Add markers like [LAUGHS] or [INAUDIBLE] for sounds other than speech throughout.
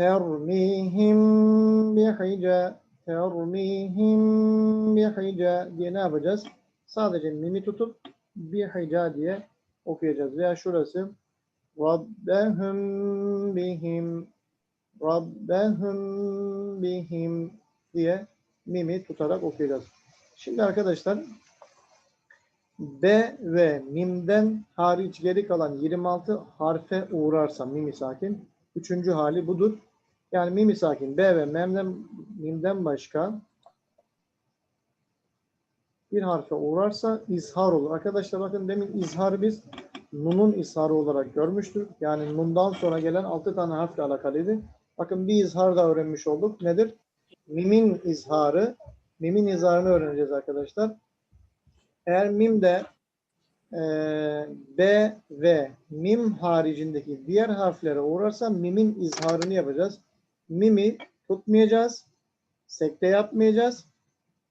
termihim bihica termihim bihica diye ne yapacağız? Sadece mimi tutup bihica diye okuyacağız. Veya şurası Rabbehum bihim Rabbehum bihim diye mimi tutarak okuyacağız. Şimdi arkadaşlar B ve mimden hariç geri kalan 26 harfe uğrarsa mimi sakin. Üçüncü hali budur. Yani mimi sakin B ve memden, mimden başka bir harfe uğrarsa izhar olur. Arkadaşlar bakın demin izhar biz nunun izharı olarak görmüştük. Yani nundan sonra gelen 6 tane harfle alakalıydı. Bakın bir izhar da öğrenmiş olduk. Nedir? Mimin izharı. Mimin izharını öğreneceğiz arkadaşlar. Eğer mim de e, B ve mim haricindeki diğer harflere uğrarsa mimin izharını yapacağız. Mimi tutmayacağız. Sekte yapmayacağız.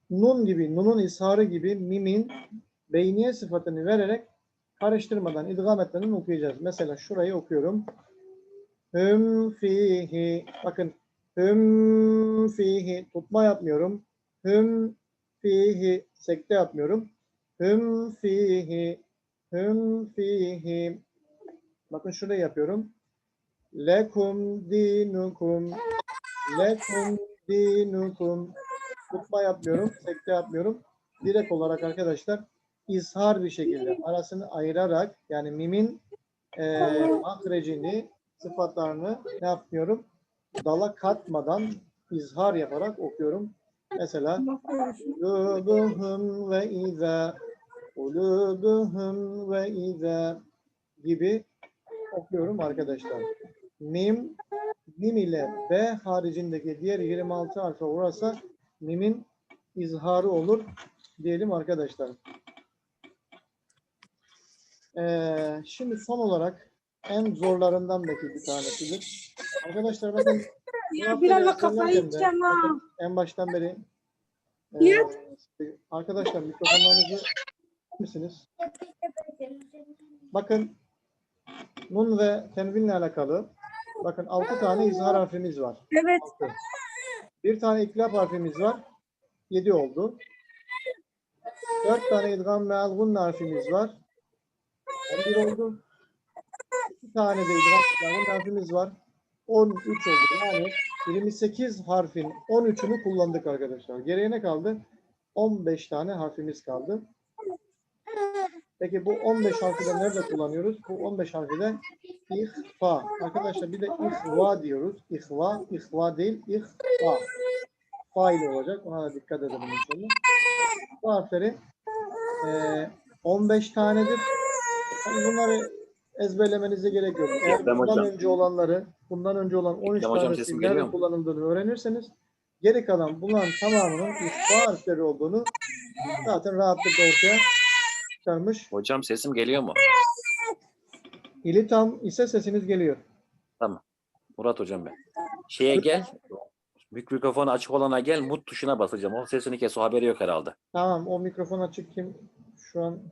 Nun gibi, nunun izharı gibi mimin beyniye sıfatını vererek karıştırmadan idgam etmeden okuyacağız. Mesela şurayı okuyorum. Hüm fihi. Bakın hüm fihi. Tutma yapmıyorum. Hüm fihi. Sekte yapmıyorum. Hüm fihi. Hüm fihi. Bakın şurayı yapıyorum. Lekum dinukum. Lekum dinukum. Tutma yapmıyorum. Sekte yapmıyorum. Direkt olarak arkadaşlar izhar bir şekilde arasını ayırarak yani mimin e, mahrecini sıfatlarını ne yapmıyorum? Dala katmadan izhar yaparak okuyorum. Mesela Ulubuhum ve izâ Ulubuhum ve izâ gibi okuyorum arkadaşlar. Mim mim ile B haricindeki diğer 26 harfe uğrarsa mimin izharı olur diyelim arkadaşlar. Ee, şimdi son olarak en zorlarından belki bir tanesidir. Arkadaşlar bakın [LAUGHS] Ya derslerden kafayı yiyeceğim ha. en baştan beri e, arkadaşlar mikrofonlarınızı misiniz? Bakın nun ve tenvinle alakalı bakın 6 tane izhar harfimiz var. Evet. Altı. Bir tane iklap harfimiz var. 7 oldu. 4 tane idgam meal gunn harfimiz var. 11 oldu. 2 tane de idgam meal gunn harfimiz var. 13 oldu. Yani 28 harfin 13'ünü kullandık arkadaşlar. Geriye ne kaldı? 15 tane harfimiz kaldı. Peki bu 15 harfi de nerede kullanıyoruz? Bu 15 harfi de ihfa. Arkadaşlar bir de ihva diyoruz. İhva, ihva değil, ihfa. Fa ile olacak. Ona da dikkat edelim inşallah. Bu harfleri eee 15 tanedir. Hani bunları ezberlemenize gerek yok. Eğer bundan hocam. önce olanları, bundan önce olan 13 Ekrem tanesi nerede kullanıldığını öğrenirseniz geri kalan bunların tamamının ihfa harfleri olduğunu zaten rahatlıkla ortaya çıkarmış Hocam sesim geliyor mu? İli tam ise sesiniz geliyor. Murat hocam ben. Şeye gel. Mik mikrofonu açık olana gel. Mut tuşuna basacağım. O sesini kes. O haberi yok herhalde. Tamam o mikrofon açık kim şu an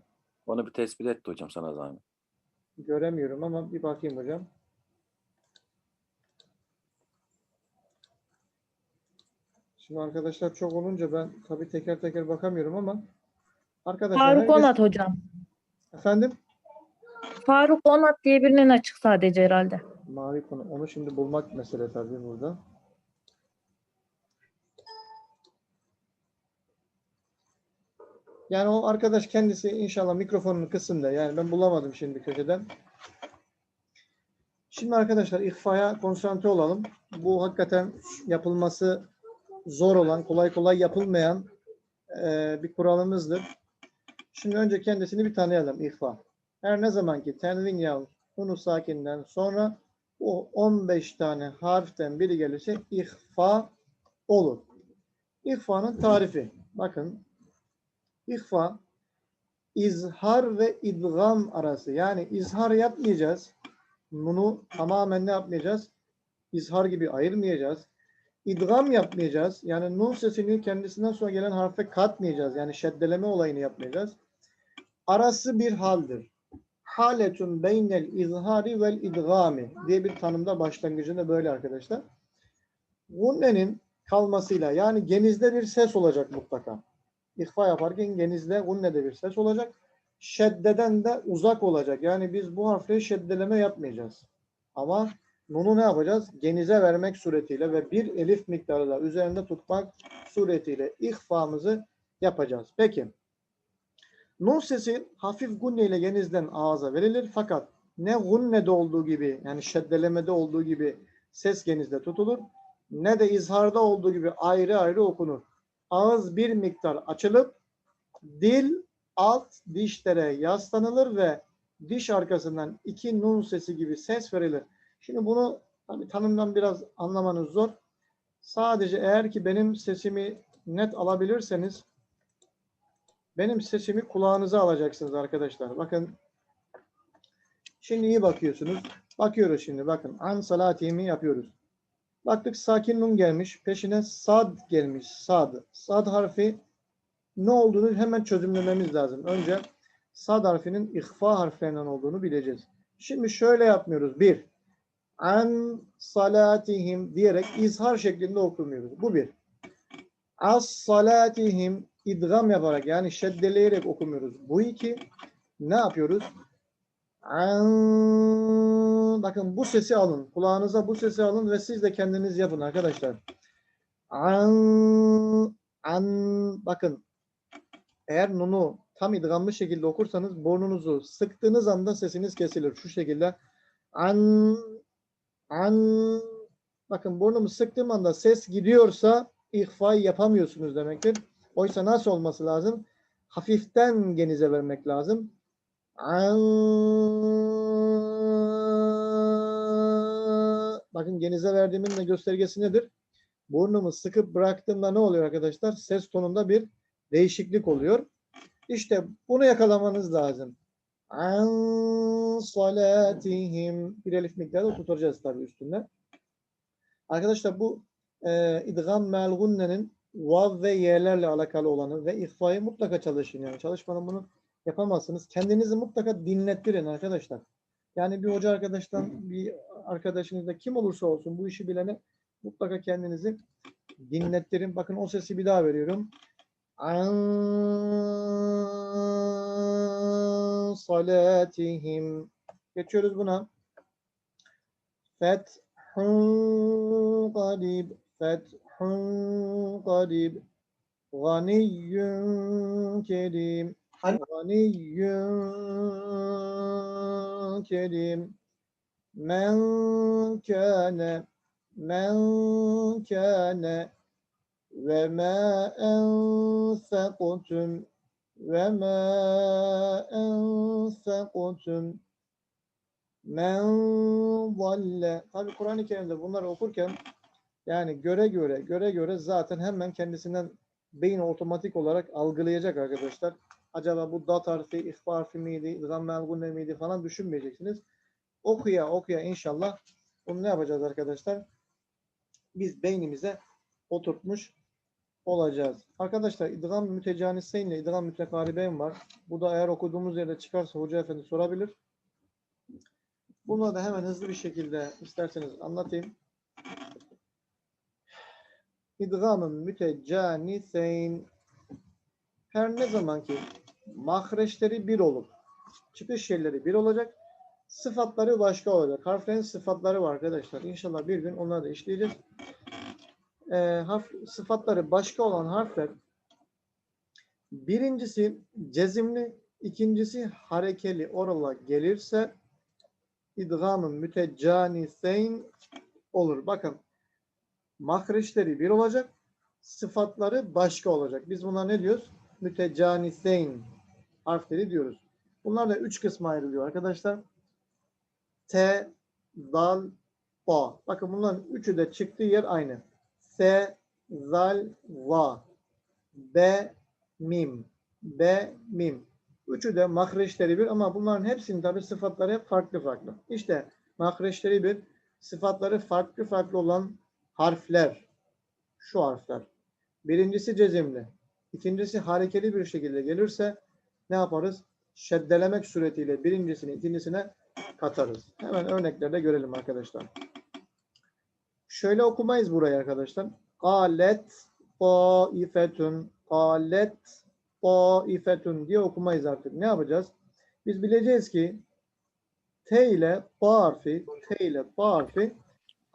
Onu bir tespit etti hocam sana zahmet. göremiyorum ama bir bakayım hocam. Şimdi arkadaşlar çok olunca ben tabii teker teker bakamıyorum ama arkadaşlar Faruk herkes- Onat hocam. efendim Faruk Onat diye birinin açık sadece herhalde. mavi konu onu şimdi bulmak mesele tabii burada. Yani o arkadaş kendisi inşallah mikrofonunu kısın da yani ben bulamadım şimdi köşeden. Şimdi arkadaşlar ihfaya konsantre olalım. Bu hakikaten yapılması zor olan, kolay kolay yapılmayan eee, bir kuralımızdır. Şimdi önce kendisini bir tanıyalım ihfa. Her ne zaman ki tenvin yahut hunu sakinden sonra o 15 tane harften biri gelirse ihfa olur. İhfanın tarifi. Bakın İhfa izhar ve idgam arası. Yani izhar yapmayacağız. Bunu tamamen ne yapmayacağız? İzhar gibi ayırmayacağız. İdgam yapmayacağız. Yani nun sesini kendisinden sonra gelen harfe katmayacağız. Yani şeddeleme olayını yapmayacağız. Arası bir haldir. Haletun beynel izhari vel idgami diye bir tanımda başlangıcında böyle arkadaşlar. Gunnenin kalmasıyla yani genizde bir ses olacak mutlaka. İhfa yaparken genizde gunnede bir ses olacak. Şeddeden de uzak olacak. Yani biz bu harfle şeddeleme yapmayacağız. Ama nunu ne yapacağız? Genize vermek suretiyle ve bir elif miktarı da üzerinde tutmak suretiyle ihfamızı yapacağız. Peki. Nun sesi hafif gunne ile genizden ağza verilir fakat ne gunnede olduğu gibi yani şeddelemede olduğu gibi ses genizde tutulur ne de izharda olduğu gibi ayrı ayrı okunur. Ağız bir miktar açılıp dil alt dişlere yaslanılır ve diş arkasından iki nun sesi gibi ses verilir. Şimdi bunu tabii tanımdan biraz anlamanız zor. Sadece eğer ki benim sesimi net alabilirseniz benim sesimi kulağınıza alacaksınız arkadaşlar. Bakın şimdi iyi bakıyorsunuz. Bakıyoruz şimdi bakın. An salatimi yapıyoruz. Baktık sakin nun gelmiş. Peşine sad gelmiş. Sad. Sad harfi ne olduğunu hemen çözümlememiz lazım. Önce sad harfinin ihfa harflerinden olduğunu bileceğiz. Şimdi şöyle yapmıyoruz. Bir. An salatihim diyerek izhar şeklinde okumuyoruz. Bu bir. As salatihim idgam yaparak yani şeddeleyerek okumuyoruz. Bu iki. Ne yapıyoruz? Bakın bu sesi alın. Kulağınıza bu sesi alın ve siz de kendiniz yapın arkadaşlar. An, an, bakın eğer nunu tam idgamlı şekilde okursanız burnunuzu sıktığınız anda sesiniz kesilir. Şu şekilde an, an, bakın burnumu sıktığım anda ses gidiyorsa ihfa yapamıyorsunuz demektir. Oysa nasıl olması lazım? Hafiften genize vermek lazım. Bakın genize verdiğimin de göstergesi nedir? Burnumu sıkıp bıraktığımda ne oluyor arkadaşlar? Ses tonunda bir değişiklik oluyor. İşte bunu yakalamanız lazım. An salatihim bir elif miktarı oturtacağız tabii üstünde. Arkadaşlar bu e, idgam melgunnenin vav ve y'lerle alakalı olanı ve ihfayı mutlaka çalışın yani. Çalışmadan bunu yapamazsınız. Kendinizi mutlaka dinlettirin arkadaşlar. Yani bir hoca arkadaştan, bir arkadaşınız da kim olursa olsun bu işi bilene mutlaka kendinizi dinlettirin. Bakın o sesi bir daha veriyorum. An salatihim. Geçiyoruz buna. Fethun qarib. Fethun qarib. Ganiyyun kerim. Ganiyyun kerim. Men kâne men kâne ve ma enfektum ve ma enfektum men zalle tabi Kur'an-ı Kerim'de bunları okurken yani göre göre göre göre zaten hemen kendisinden beyin otomatik olarak algılayacak arkadaşlar. Acaba bu dat harfi, ihfa harfi miydi, idgam melgunne miydi falan düşünmeyeceksiniz. Okuya okuya inşallah bunu ne yapacağız arkadaşlar? Biz beynimize oturtmuş olacağız. Arkadaşlar idgam mütecaniseyn ile idgam mütekaribeyn var. Bu da eğer okuduğumuz yerde çıkarsa hoca efendi sorabilir. Bunu da hemen hızlı bir şekilde isterseniz anlatayım. İdgamın mütecaniseyn her ne zaman ki mahreçleri bir olup çıkış yerleri bir olacak sıfatları başka olacak. Harflerin sıfatları var arkadaşlar. İnşallah bir gün onları da işleyeceğiz. Ee, harf, sıfatları başka olan harfler birincisi cezimli, ikincisi harekeli orala gelirse idgamın mütecaniseyn olur. Bakın mahreçleri bir olacak, sıfatları başka olacak. Biz buna ne diyoruz? Mütecaniseyn harfleri diyoruz. Bunlar da üç kısma ayrılıyor arkadaşlar. T, dal, ba. Bakın bunların üçü de çıktığı yer aynı. S, zal, va. B, mim. B, mim. Üçü de mahreçleri bir ama bunların hepsinin tabi sıfatları farklı farklı. İşte mahreçleri bir, sıfatları farklı farklı olan harfler. Şu harfler. Birincisi cezimli. İkincisi harekeli bir şekilde gelirse ne yaparız? Şeddelemek suretiyle birincisini ikincisine katarız. Hemen örneklerde görelim arkadaşlar. şöyle okumayız burayı arkadaşlar. Galet taifetun galet taifetun diye okumayız artık. Ne yapacağız? Biz bileceğiz ki T ile ba harfi, T ile ba harfi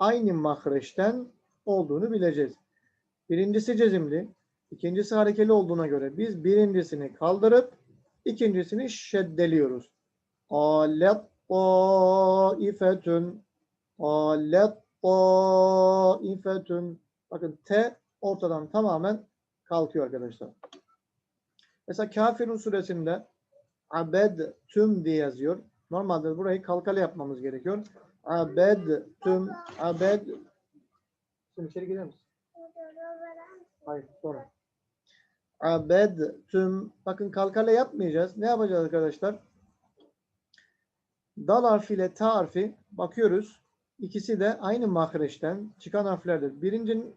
aynı mahreçten olduğunu bileceğiz. Birincisi cezimli, ikincisi harekeli olduğuna göre biz birincisini kaldırıp ikincisini şeddeliyoruz. Alet taifetun alet taifetun bakın T ortadan tamamen kalkıyor arkadaşlar. Mesela Kafirun suresinde abed tüm diye yazıyor. Normalde burayı kalkalı yapmamız gerekiyor. Abed tüm abed Şimdi içeri girer misin? Hayır sonra. Abed tüm bakın kalkale yapmayacağız. Ne yapacağız arkadaşlar? Dal harfiyle ta harfi bakıyoruz. İkisi de aynı mahreçten çıkan harflerdir. Birincinin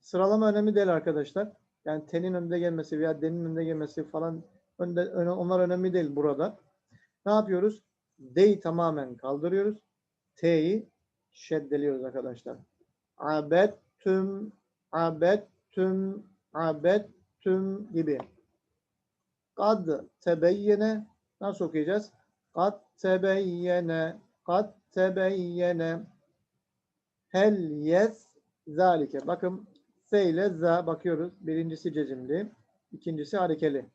sıralama önemli değil arkadaşlar. Yani tenin önünde gelmesi veya denin önünde gelmesi falan önde, onlar önemli değil burada. Ne yapıyoruz? D'yi tamamen kaldırıyoruz. T'yi şeddeliyoruz arkadaşlar. Abettüm, abettüm, abettüm gibi. Kad tebeyyene nasıl okuyacağız? Kad tebeyyene, kad tebeyyene. Hel yes zalike. Bakın S ile Z bakıyoruz. Birincisi cezimli, ikincisi harekeli.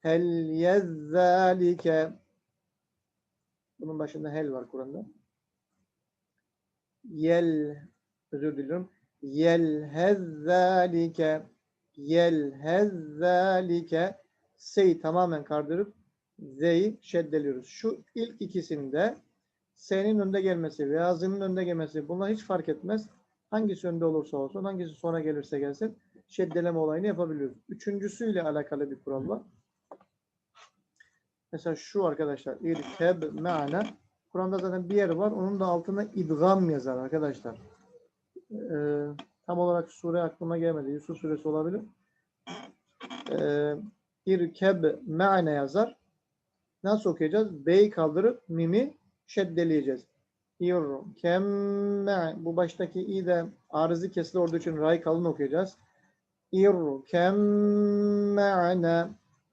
Hel yes zalike. Bunun başında hel var Kur'an'da. Yel özür diliyorum. Yel hezzalike yel hezzalike S'yi tamamen kaldırıp Z'yi şeddeliyoruz. Şu ilk ikisinde S'nin önde gelmesi veya Z'nin önde gelmesi bunlar hiç fark etmez. Hangisi önde olursa olsun, hangisi sonra gelirse gelsin şeddeleme olayını yapabiliyoruz. Üçüncüsüyle alakalı bir kural var. Mesela şu arkadaşlar irkeb me'ana Kur'an'da zaten bir yer var. Onun da altına idgam yazar arkadaşlar. Ee, tam olarak sure aklıma gelmedi. Yusuf suresi olabilir. Ee, irkeb me'ane yazar. Nasıl okuyacağız? B'yi kaldırıp mimi şeddeleyeceğiz. İrkem me- bu baştaki i de arızı kesili olduğu için ra'yı kalın okuyacağız. İrkem me'ane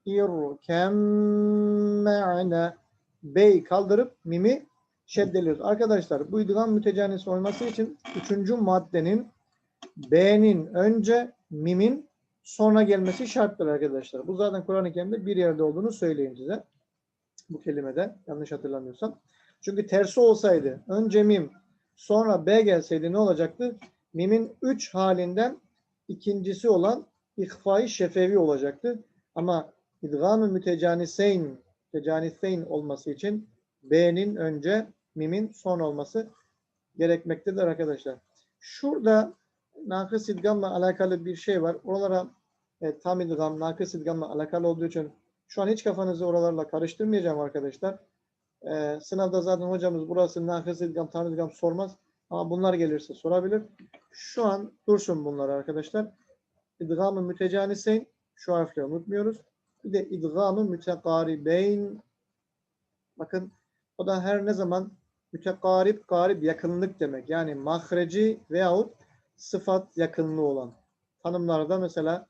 İrkem me'ane B'yi kaldırıp mimi şeddeliyoruz. Arkadaşlar bu idgam mütecanisi olması için üçüncü maddenin B'nin önce mimin sonra gelmesi şarttır arkadaşlar. Bu zaten Kur'an-ı Kerim'de bir yerde olduğunu söyleyeyim size. Bu kelimede yanlış hatırlamıyorsam. Çünkü tersi olsaydı önce mim sonra B gelseydi ne olacaktı? Mimin üç halinden ikincisi olan ihfai şefevi olacaktı. Ama idgam-ı mütecaniseyn mütecaniseyn olması için B'nin önce mimin son olması gerekmektedir arkadaşlar. Şurada nakıs idgamla alakalı bir şey var. Oralara e, tam idgam, nakıs idgamla alakalı olduğu için şu an hiç kafanızı oralarla karıştırmayacağım arkadaşlar. E, sınavda zaten hocamız burası nakıs idgam, tam idgam sormaz. Ama bunlar gelirse sorabilir. Şu an dursun bunlar arkadaşlar. İdgam-ı mütecaniseyn şu harfleri unutmuyoruz. Bir de idgam-ı mütekaribeyn bakın o da her ne zaman mütekarip, garip yakınlık demek. Yani mahreci veyahut sıfat yakınlığı olan. Tanımlarda mesela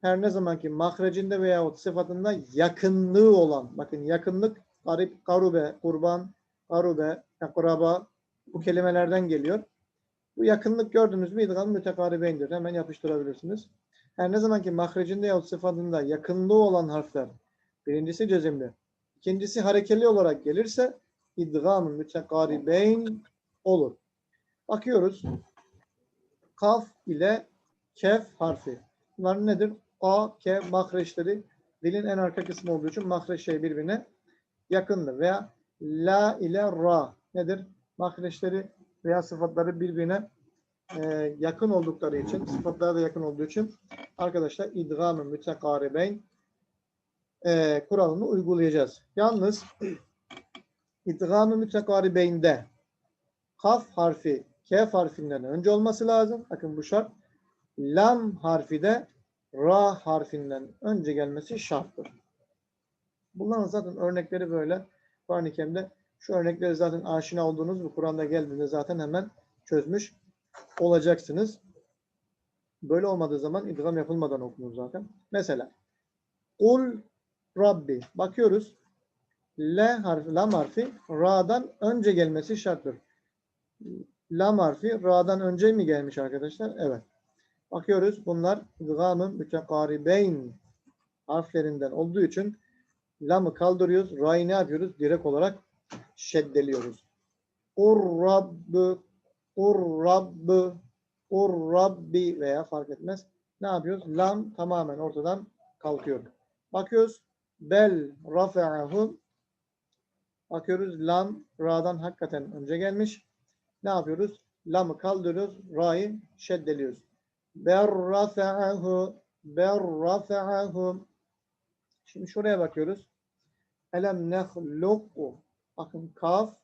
her ne zamanki mahrecinde veyahut sıfatında yakınlığı olan. Bakın yakınlık garip, garube, kurban, garube, akraba bu kelimelerden geliyor. Bu yakınlık gördünüz mü idgam mütekaribeyndir. Hemen yapıştırabilirsiniz. Her ne zamanki mahrecinde yahut sıfatında yakınlığı olan harfler birincisi cezimli, ikincisi harekeli olarak gelirse idgam-ı mütekaribeyn olur. Bakıyoruz. Kaf ile kef harfi. Bunlar nedir? A, K mahreçleri dilin en arka kısmı olduğu için mahreç şey birbirine yakındır. Veya la ile ra nedir? Mahreçleri veya sıfatları birbirine e, yakın oldukları için, sıfatları da yakın olduğu için arkadaşlar idgam-ı mütekaribeyn e, kuralını uygulayacağız. Yalnız idgam-ı mütekaribeynde kaf harfi kef harfinden önce olması lazım. Bakın bu şart. Lam harfi de ra harfinden önce gelmesi şarttır. Bunların zaten örnekleri böyle. Kur'an-ı Kerim'de şu örnekleri zaten aşina olduğunuz bu Kur'an'da geldiğinde zaten hemen çözmüş olacaksınız. Böyle olmadığı zaman idgam yapılmadan okunur zaten. Mesela Kul Rabbi. Bakıyoruz. L harfi, lam harfi ra'dan önce gelmesi şarttır. Lam harfi ra'dan önce mi gelmiş arkadaşlar? Evet. Bakıyoruz. Bunlar idgamı mütekaribeyn harflerinden olduğu için lamı kaldırıyoruz. Ra'yı ne yapıyoruz? Direkt olarak şeddeliyoruz. Ur Rabbü Ur Rabbü Ur Rabbi veya fark etmez. Ne yapıyoruz? Lam tamamen ortadan kalkıyor. Bakıyoruz. Bel rafa'ahu Bakıyoruz. Lam ra'dan hakikaten önce gelmiş. Ne yapıyoruz? Lamı kaldırıyoruz. Ra'yı şeddeliyoruz. Ber rafa'ahu Ber rafa'ahu Şimdi şuraya bakıyoruz. Elem nehluku Bakın kaf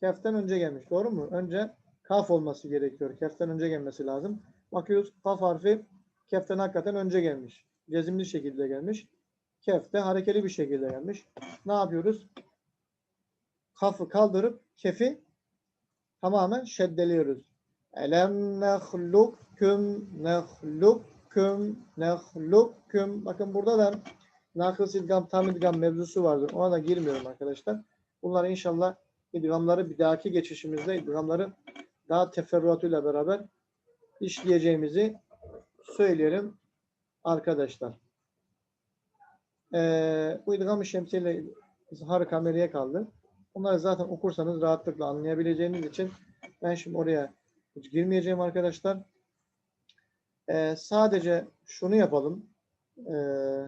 keften önce gelmiş. Doğru mu? Önce kaf olması gerekiyor. Keften önce gelmesi lazım. Bakıyoruz kaf harfi keften hakikaten önce gelmiş. Cezimli şekilde gelmiş. Kefte harekeli bir şekilde gelmiş. Ne yapıyoruz? Kafı kaldırıp kefi tamamen şeddeliyoruz. Elem nehlukkum nehlukkum nehlukkum. Bakın burada da nakıs idgam tam idgam mevzusu vardır. Ona da girmiyorum arkadaşlar. Bunları inşallah idgamları bir dahaki geçişimizde idgamları daha teferruatıyla beraber işleyeceğimizi söyleyelim arkadaşlar. Ee, bu idgam-ı şemsiyeyle izhar kameraya kaldı. Onları zaten okursanız rahatlıkla anlayabileceğiniz için ben şimdi oraya hiç girmeyeceğim arkadaşlar. Ee, sadece şunu yapalım. Ee,